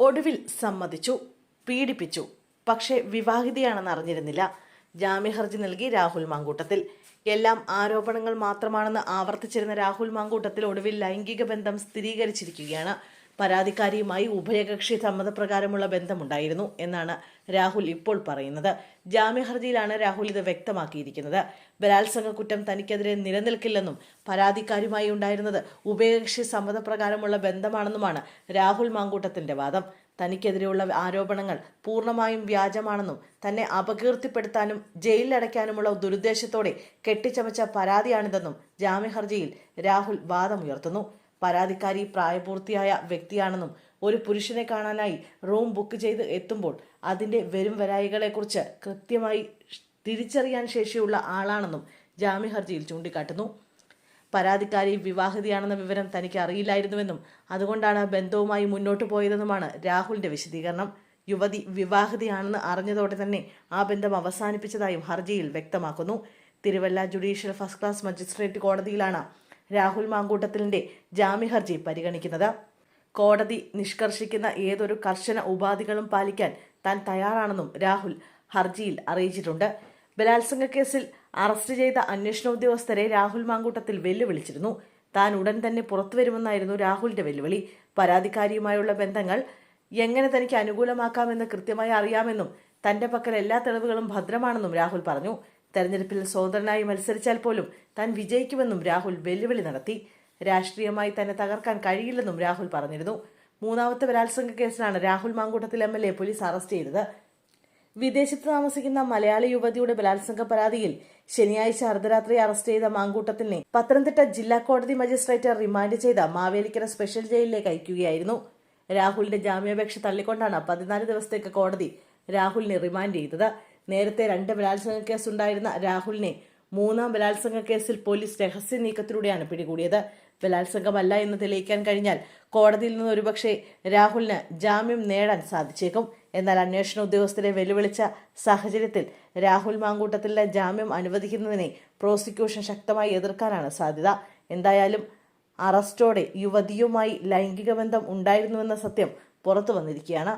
ഒടുവിൽ സമ്മതിച്ചു പീഡിപ്പിച്ചു. പക്ഷേ വിവാഹിതയാണെന്ന് അറിഞ്ഞിരുന്നില്ല. ജാമ്യഹർജി നൽകി രാഹുൽ മാങ്കൂട്ടത്തിൽ. എല്ലാം ആരോപണങ്ങൾ മാത്രമാണെന്ന് ആവർത്തിച്ചിരുന്ന രാഹുൽ മാങ്കൂട്ടത്തിൽ ഒടുവിൽ ലൈംഗിക ബന്ധം സ്ഥിരീകരിച്ചിരിക്കുകയാണ്. പരാതിക്കാരിയുമായി ഉഭയകക്ഷി സമ്മതപ്രകാരമുള്ള ബന്ധമുണ്ടായിരുന്നു എന്നാണ് രാഹുൽ ഇപ്പോൾ പറയുന്നത്. ജാമ്യഹർജിയിലാണ് രാഹുൽ ഇത് വ്യക്തമാക്കിയിരിക്കുന്നത്. ബലാത്സംഗ കുറ്റം തനിക്കെതിരെ നിലനിൽക്കില്ലെന്നും പരാതിക്കാരുമായി ഉണ്ടായിരുന്നത് ഉഭയകക്ഷി സമ്മതപ്രകാരമുള്ള ബന്ധമാണെന്നുമാണ് രാഹുൽ മാങ്കൂട്ടത്തിന്റെ വാദം. തനിക്കെതിരെയുള്ള ആരോപണങ്ങൾ പൂർണമായും വ്യാജമാണെന്നും തന്നെ അപകീർത്തിപ്പെടുത്താനും ജയിലിൽ ജയിലിലടയ്ക്കാനുമുള്ള ദുരുദ്ദേശത്തോടെ കെട്ടിച്ചമച്ച പരാതിയാണിതെന്നും ജാമ്യഹർജിയിൽ രാഹുൽ വാദമുയർത്തുന്നു. പരാതിക്കാരി പ്രായപൂർത്തിയായ വ്യക്തിയാണെന്നും ഒരു പുരുഷനെ കാണാനായി റൂം ബുക്ക് ചെയ്ത് എത്തുമ്പോൾ അതിന്റെ വരും വരായികളെക്കുറിച്ച് കൃത്യമായി തിരിച്ചറിയാൻ ശേഷിയുള്ള ആളാണെന്നും ജാമ്യ ഹർജിയിൽ ചൂണ്ടിക്കാട്ടുന്നു. പരാതിക്കാരി വിവാഹിതയാണെന്ന വിവരം തനിക്ക് അറിയില്ലായിരുന്നുവെന്നും അതുകൊണ്ടാണ് ബന്ധവുമായി മുന്നോട്ട് പോയതെന്നുമാണ് രാഹുലിന്റെ വിശദീകരണം. യുവതി വിവാഹിതയാണെന്ന് അറിഞ്ഞതോടെ തന്നെ ആ ബന്ധം അവസാനിപ്പിച്ചതായും ഹർജിയിൽ വ്യക്തമാക്കുന്നു. Thiruvalla judicial first class magistrate കോടതിയിലാണ് രാഹുൽ മാങ്കൂട്ടത്തിലിന്റെ ജാമ്യഹർജി പരിഗണിക്കുന്നത്. കോടതി നിഷ്കർഷിക്കുന്ന ഏതൊരു കർശന ഉപാധികളും പാലിക്കാൻ താൻ തയ്യാറാണെന്നും രാഹുൽ ഹർജിയിൽ അറിയിച്ചിട്ടുണ്ട്. ബലാത്സംഗ കേസിൽ അറസ്റ്റ് ചെയ്ത അന്വേഷണ ഉദ്യോഗസ്ഥരെ രാഹുൽ മാങ്കൂട്ടത്തിൽ വെല്ലുവിളിച്ചിരുന്നു. താൻ ഉടൻ തന്നെ പുറത്തു വരുമെന്നായിരുന്നു രാഹുലിന്റെ വെല്ലുവിളി. പരാതിക്കാരിയുമായുള്ള ബന്ധങ്ങൾ എങ്ങനെ തനിക്ക് അനുകൂലമാക്കാമെന്ന് കൃത്യമായി അറിയാമെന്നും തന്റെ പക്കൽ എല്ലാ തെളിവുകളും ഭദ്രമാണെന്നും രാഹുൽ പറഞ്ഞു. തെരഞ്ഞെടുപ്പിൽ സ്വതന്ത്രനായി മത്സരിച്ചാൽ പോലും താൻ വിജയിക്കുമെന്നും രാഹുൽ വെല്ലുവിളി നടത്തി. രാഷ്ട്രീയമായി തന്നെ തകർക്കാൻ കഴിയില്ലെന്നും രാഹുൽ പറഞ്ഞിരുന്നു. മൂന്നാമത്തെ ബലാത്സംഗ കേസിലാണ് Rahul Mamkootathil M L A police arrest ചെയ്തത്. വിദേശത്ത് താമസിക്കുന്ന മലയാളി യുവതിയുടെ ബലാത്സംഗ പരാതിയിൽ ശനിയാഴ്ച അർദ്ധരാത്രി അറസ്റ്റ് ചെയ്ത മാങ്കൂട്ടത്തിനെ പത്തനംതിട്ട ജില്ലാ കോടതി മജിസ്ട്രേറ്റ് റിമാൻഡ് ചെയ്ത മാവേലിക്കര സ്പെഷ്യൽ ജയിലിലേക്ക് അയക്കുകയായിരുന്നു. രാഹുലിന്റെ ജാമ്യാപേക്ഷ തള്ളിക്കൊണ്ടാണ് പതിനാല് ദിവസത്തേക്ക് കോടതി രാഹുലിനെ റിമാൻഡ് ചെയ്തത്. നേരത്തെ രണ്ട് ബലാത്സംഗ കേസ് ഉണ്ടായിരുന്ന രാഹുലിനെ മൂന്നാം ബലാത്സംഗ കേസിൽ പോലീസ് രഹസ്യ നീക്കത്തിലൂടെയാണ് പിടികൂടിയത്. ബലാത്സംഗമല്ല എന്ന് തെളിയിക്കാൻ കഴിഞ്ഞാൽ കോടതിയിൽ നിന്ന് ഒരുപക്ഷെ രാഹുലിന് ജാമ്യം നേടാൻ സാധിച്ചേക്കും. എന്നാൽ അന്വേഷണ ഉദ്യോഗസ്ഥരെ വെല്ലുവിളിച്ച സാഹചര്യത്തിൽ രാഹുൽ മാങ്കൂട്ടത്തിലെ ജാമ്യം അനുവദിക്കുന്നതിനെ പ്രോസിക്യൂഷൻ ശക്തമായി എതിർക്കാനാണ് സാധ്യത. എന്തായാലും അറസ്റ്റോടെ യുവതിയുമായി ലൈംഗിക ബന്ധം ഉണ്ടായിരുന്നുവെന്ന സത്യം പുറത്തു വന്നിരിക്കുകയാണ്.